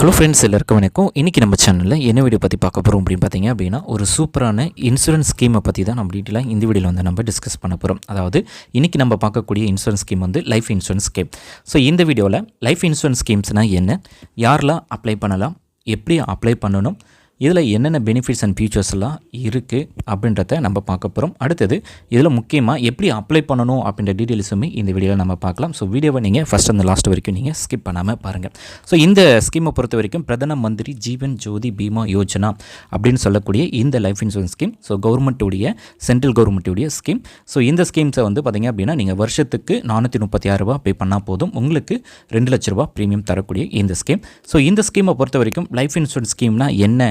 Hello friends எல்லாருக்கும் வணக்கம். இன்றைக்கி நம்ம சேனலில் என்ன வீடியோ பற்றி பார்க்க போகிறோம் அப்படின்னு பார்த்தீங்க அப்படின்னா ஒரு சூப்பரான இன்சூரன்ஸ் ஸ்கீமை பற்றி தான் நம்ம டீட்டெயிலாக இந்த வீடியோவில் வந்து நம்ம டிஸ்கஸ் பண்ண போகிறோம் அதாவது இன்றைக்கி நம்ம பார்க்கக்கூடிய இன்சூரன்ஸ் ஸ்கீம் வந்து லைஃப் இன்சூரன்ஸ் ஸ்கீம் ஸோ இந்த வீடியோவில் லைஃப் இன்சூரன்ஸ் ஸ்கீம்ஸ்னால் என்ன? யாரெல்லாம் அப்ளை பண்ணலாம்? எப்படி அப்ளை பண்ணணும்? இதில் என்னென்ன பெனிஃபிட்ஸ் அண்ட் ஃபியூச்சர்ஸ்லாம் இருக்குது அப்படின்றத நம்ம பார்க்க போகிறோம் அடுத்தது இதில் முக்கியமாக எப்படி அப்ளை பண்ணணும் அப்படின்ற டீட்டெயில்ஸுமே இந்த வீடியோவில் நம்ம பார்க்கலாம். ஸோ வீடியோவை நீங்கள் ஃபஸ்ட் அந்த லாஸ்ட் வரைக்கும் நீங்கள் ஸ்கிப் பண்ணாமல் பாருங்கள் ஸோ இந்த ஸ்கீமை பொறுத்த வரைக்கும் பிரதம மந்திரி ஜீவன் ஜோதி பீமா யோஜனா அப்படின்னு சொல்லக்கூடிய இந்த லைஃப் இன்சூரன்ஸ் ஸ்கீம் ஸோ கவர்மெண்ட்டுடைய சென்ட்ரல் கவர்மெண்ட்டுடைய ஸ்கீம் ஸோ இந்த ஸ்கீம்ஸை வந்து பார்த்திங்க அப்படின்னா நீங்கள் வருஷத்துக்கு நானூற்றி முப்பத்தி ஆறு ரூபா பே பண்ணால் போதும். உங்களுக்கு ரெண்டு லட்ச ரூபா ப்ரீமியம் தரக்கூடிய இந்த ஸ்கீம் ஸோ இந்த ஸ்கீமை பொறுத்த வரைக்கும் லைஃப் இன்சூரன்ஸ் ஸ்கீம்னா என்ன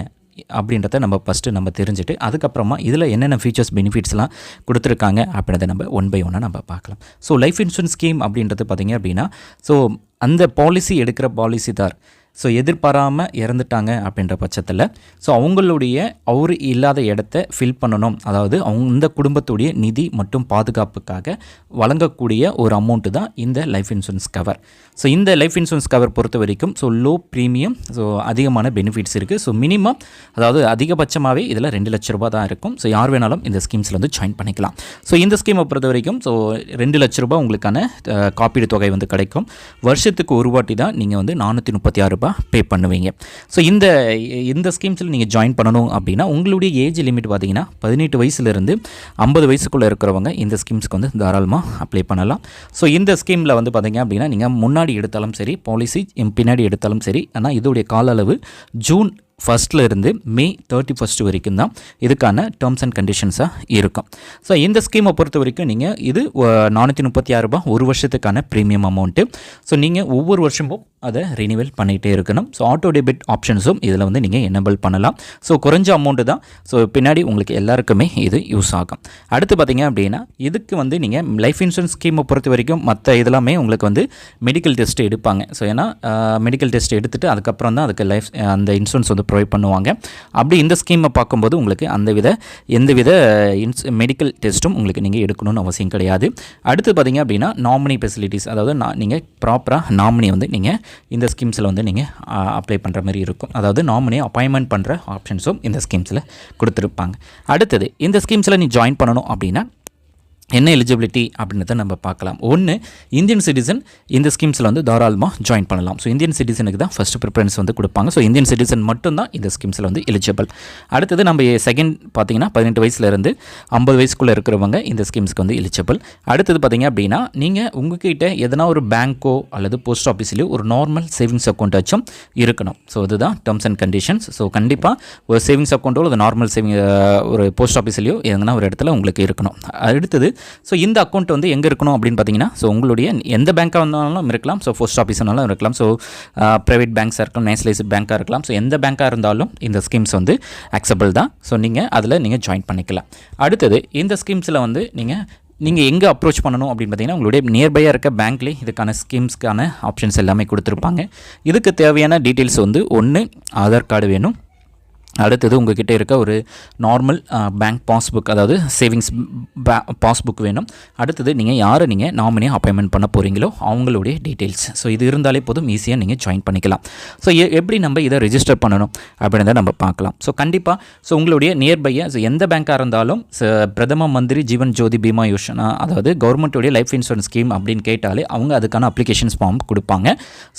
அப்படின்றத நம்ம ஃபஸ்ட்டு நம்ம தெரிஞ்சுட்டு அதுக்கப்புறமா இதில் என்னென்ன ஃபீச்சர்ஸ் பெனிஃபிட்ஸ்லாம் கொடுத்துருக்காங்க அப்படின்றத நம்ம ஒன் பை ஒன்னாக நம்ம பார்க்கலாம். ஸோ லைஃப் இன்சூரன்ஸ் ஸ்கீம் அப்படின்றது பார்த்திங்க அப்படின்னா ஸோ அந்த பாலிசி எடுக்கிற பாலிசிதார் ஸோ எதிர்பாராமல் இறந்துட்டாங்க அப்படின்ற பட்சத்தில் ஸோ அவங்களுடைய அவர் இல்லாத இடத்த ஃபில் பண்ணணும். அதாவது அவங்க இந்த குடும்பத்துடைய நிதி மற்றும் பாதுகாப்புக்காக வழங்கக்கூடிய ஒரு அமௌண்ட்டு தான் இந்த லைஃப் இன்சூரன்ஸ் கவர் ஸோ இந்த லைஃப் இன்சூரன்ஸ் கவர் பொறுத்த வரைக்கும் ஸோ லோ ப்ரீமியம் ஸோ அதிகமான பெனிஃபிட்ஸ் இருக்குது ஸோ மினிமம் அதாவது அதிகபட்சமாகவே இதில் ரெண்டு லட்ச ரூபா தான் இருக்கும். ஸோ யார் வேணாலும் இந்த ஸ்கீம்ஸில் வந்து ஜாயின் பண்ணிக்கலாம். ஸோ இந்த ஸ்கீமை பொறுத்த வரைக்கும் ஸோ ரெண்டு லட்ச ரூபா உங்களுக்கான காப்பீடு தொகை வந்து கிடைக்கும். வருஷத்துக்கு ஒரு வாட்டி தான் நீங்கள் வந்து நானூற்றி முப்பத்தி ஆறு ரூபாய் பே பண்ணுவீங்க. ஸோ இந்த இந்த ஸ்கீம்ஸில் நீங்கள் ஜாயின் பண்ணணும் அப்படின்னா உங்களுடைய ஏஜ் லிமிட் பார்த்தீங்கன்னா பதினெட்டு வயசுலேருந்து ஐம்பது வயசுக்குள்ளே இருக்கிறவங்க இந்த ஸ்கீம்ஸ்க்கு வந்து தாராளமாக அப்ளை பண்ணலாம். ஸோ இந்த ஸ்கீமில் வந்து பார்த்திங்க அப்படின்னா நீங்கள் முன்னாடி எடுத்தாலும் சரி பாலிசி பின்னாடி எடுத்தாலும் சரி ஆனால் இதோடைய கால அளவு ஜூன் ஃபஸ்ட்டில் இருந்து மே தேர்ட்டி ஃபஸ்ட் வரைக்கும் தான் இதுக்கான டேர்ம்ஸ் அண்ட் கண்டிஷன்ஸாக இருக்கும். ஸோ இந்த ஸ்கீமை பொறுத்த வரைக்கும் நீங்கள் இது நானூற்றி முப்பத்தி ஆறு ரூபாய் ஒரு வருஷத்துக்கான ப்ரீமியம் அமௌண்ட்டு ஸோ நீங்கள் ஒவ்வொரு வருஷமும் அதை ரினிவல் பண்ணிகிட்டே இருக்கணும். ஸோ ஆட்டோ டெபிட் ஆப்ஷன்ஸும் இதில் வந்து நீங்கள் என்னபிள் பண்ணலாம். ஸோ குறைஞ்ச அமௌண்ட்டு தான். ஸோ பின்னாடி உங்களுக்கு எல்லாருக்குமே இது யூஸ் ஆகும். அடுத்து பார்த்திங்க அப்படின்னா இதுக்கு வந்து நீங்கள் லைஃப் இன்சூரன்ஸ் ஸ்கீமை பொறுத்த வரைக்கும் மற்ற இதெல்லாமே உங்களுக்கு வந்து மெடிக்கல் டெஸ்ட் எடுப்பாங்க. ஸோ ஏன்னா மெடிக்கல் டெஸ்ட் எடுத்துகிட்டு அதுக்கப்புறம் தான் அதுக்கு லைஃப் அந்த இன்சூரன்ஸ் வந்து ப்ரொவைட் பண்ணுவாங்க. அப்படி இந்த ஸ்கீமை பார்க்கும்போது உங்களுக்கு அந்த வித எந்த வித இன்ஸ் மெடிக்கல் டெஸ்ட்டும் உங்களுக்கு நீங்கள் எடுக்கணும்னு அவசியம் கிடையாது. அடுத்து பார்த்திங்க அப்படின்னா நாமினி ஃபெசிலிட்டிஸ் அதாவது நான் நீங்கள் ப்ராப்பராக நாமினி வந்து நீங்கள் இந்த ஸ்கீம்ஸில் வந்து நீங்கள் அப்ளை பண்ணுற மாதிரி இருக்கும். அதாவது நாமினி அப்பாயின்மெண்ட் பண்ணுற ஆப்ஷன்ஸும் இந்த ஸ்கீம்ஸில் கொடுத்துருப்பாங்க. அடுத்தது இந்த ஸ்கீம்ஸில் நீ ஜாயின் பண்ணணும் அப்படின்னா என்ன எலிஜிபிலிட்டி அப்படின்றத நம்ம பார்க்கலாம். ஒன்று இந்தியன் சிட்டிசன் இந்த ஸ்கீம்ஸில் வந்து தாராளமாக ஜாயின் பண்ணலாம். ஸோ இந்தியன் சிட்டிசனுக்கு தான் ஃபஸ்ட்டு ப்ரிஃபரன்ஸ் வந்து கொடுப்பாங்க. ஸோ இந்தியன் சிட்டிசன் மட்டும்தான் இந்த ஸ்கீம்ஸில் வந்து எலிஜிபிள் அடுத்தது நம்ம செகண்ட் பார்த்தீங்கன்னா பதினெட்டு வயசுலேருந்து ஐம்பது வயசுக்குள்ளே இருக்கிறவங்க இந்த ஸ்கீம்ஸ்க்கு வந்து எலிஜிபிள் அடுத்தது பார்த்தீங்க அப்படின்னா நீங்கள் உங்ககிட்ட எதனா ஒரு பேங்க்கோ அல்லது போஸ்ட் ஆஃபீஸ்லேயோ ஒரு நார்மல் சேவிங்ஸ் அக்கௌண்ட்டாச்சும் இருக்கணும். ஸோ இதுதான் டேர்ம்ஸ் அண்ட் கண்டிஷன்ஸ் ஸோ கண்டிப்பாக ஒரு சேவிங்ஸ் அக்கௌண்ட்டோ அல்லது நார்மல் சேவிங் ஒரு போஸ்ட் ஆஃபீஸ்லேயோ எதனா ஒரு இடத்துல உங்களுக்கு இருக்கணும். அடுத்தது ஸோ இந்த அக்கௌண்ட் வந்து எங்கே இருக்கணும் அப்படின்னு பார்த்தீங்கன்னா ஸோ உங்களுடைய எந்த பேங்க்காக வந்தாலும் இருக்கலாம். ஸோ போஸ்ட் ஆஃபீஸ்னாலும் இருக்கலாம். ஸோ ப்ரைவேட் பேங்க்ஸாக இருக்கலாம் நேஷனலைஸ்ட் பேங்க்காக இருக்கலாம். ஸோ எந்த பேங்க்காக இருந்தாலும் இந்த ஸ்கீம்ஸ் வந்து அக்சபிள் தான். ஸோ நீங்கள் அதில் நீங்கள் ஜாயின் பண்ணிக்கலாம். அடுத்தது இந்த ஸ்கீம்ஸில் வந்து நீங்கள் நீங்கள் எங்கே அப்ரோச் பண்ணணும் அப்படின்னு பார்த்தீங்கன்னா உங்களுடைய நியர்பையாக இருக்க பேங்க்லேயே இதுக்கான ஸ்கீம்ஸ்க்கான ஆப்ஷன்ஸ் எல்லாமே கொடுத்துருப்பாங்க. இதுக்கு தேவையான டீட்டெயில்ஸ் வந்து ஒன்று ஆதார் கார்டு வேணும். அடுத்தது உங்ககிட்ட இருக்க ஒரு நார்மல் பேங்க் பாஸ்புக் அதாவது சேவிங்ஸ் பாஸ்புக் வேணும். அடுத்தது நீங்கள் யாரை நீங்கள் நாமினியாக அப்பாயின்மெண்ட் பண்ண போகிறீங்களோ அவங்களுடைய டீட்டெயில்ஸ் ஸோ இது இருந்தாலே போதும் ஈஸியாக நீங்கள் ஜாயின் பண்ணிக்கலாம். ஸோ எப்படி நம்ம இதை ரிஜிஸ்டர் பண்ணணும் அப்படின்றத நம்ம பார்க்கலாம். ஸோ கண்டிப்பாக ஸோ உங்களுடைய நியர்பையை ஸோ எந்த பேங்க்காக இருந்தாலும் பிரதம மந்திரி ஜீவன் ஜோதி பீமா யோஜனா அதாவது கவர்மெண்ட்டுடைய லைஃப் இன்சூரன்ஸ் ஸ்கீம் அப்படின்னு கேட்டாலே அவங்க அதுக்கான அப்ளிகேஷன்ஸ் ஃபார்ம் கொடுப்பாங்க.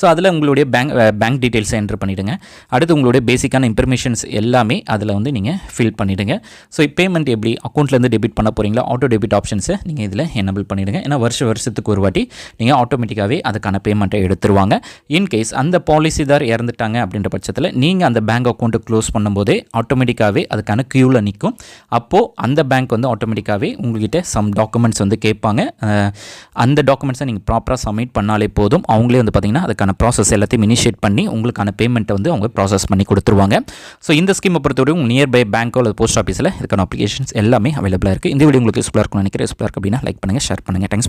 ஸோ அதில் உங்களுடைய பேங்க் பேங்க் டீட்டெயில்ஸை என்ட்ரு பண்ணிவிடுங்க அடுத்து உங்களுடைய பேசிக்கான இன்ஃபர்மேஷன்ஸ் எல்லாம் எல்லாமே அதில் வந்து நீங்கள் ஃபில் பண்ணிவிடுங்க ஸோ பேமெண்ட் எப்படி அக்கௌண்ட்லேருந்து டெபிட் பண்ண போகிறீங்களா ஆட்டோ டெபிட் ஆப்ஷன்ஸை நீங்கள் இதில் எனபிள் பண்ணிவிடுங்க ஏன்னா வருஷ வருஷத்துக்கு ஒரு வாட்டி நீங்கள் ஆட்டோமேட்டிக்காகவே அதுக்கான பேமெண்ட்டை எடுத்துருவாங்க. இன்கேஸ் அந்த பாலிசிதார் இறந்துட்டாங்க அப்படின்ற பட்சத்தில் நீங்கள் அந்த பேங்க் அக்கௌண்ட்டை க்ளோஸ் பண்ணும்போதே ஆட்டோமேட்டிக்காகவே அதுக்கான க்யூவில் நிற்கும் அப்போது அந்த பேங்க் வந்து ஆட்டோமேட்டிக்காகவே உங்கள்கிட்ட சம் டாக்குமெண்ட்ஸ் வந்து கேட்பாங்க. அந்த டாக்குமெண்ட்ஸை நீங்கள் ப்ராப்பராக சப்மிட் பண்ணாலே போதும். அவங்களே வந்து பார்த்திங்கன்னா அதுக்கான ப்ராசஸ் எல்லாத்தையும் இனிஷியேட் பண்ணி உங்களுக்கான பேமெண்ட்டை வந்து அவங்க ப்ராசஸ் பண்ணி கொடுத்துருவாங்க. ஸோ இந்த ஸ்கீமை பொறுத்தவரைக்கும் நியர்பை பேங்க்கோ அல்லது போஸ்ட் ஆஃபீஸில் இதுக்கான அப்ளிகேஷன்ஸ் எல்லாமே அவைலபிளாக இருக்குது இந்த வீடியோ உங்களுக்கு யூஸ்ஃபுல்லாக இருக்கும்னு நினைக்கிறேன். யூஸ்ஃபுல்லாக இருக்கு அப்படின்னா லைக் பண்ணுங்கள் ஷேர் பண்ணுங்கள் தேங்க்ஸ்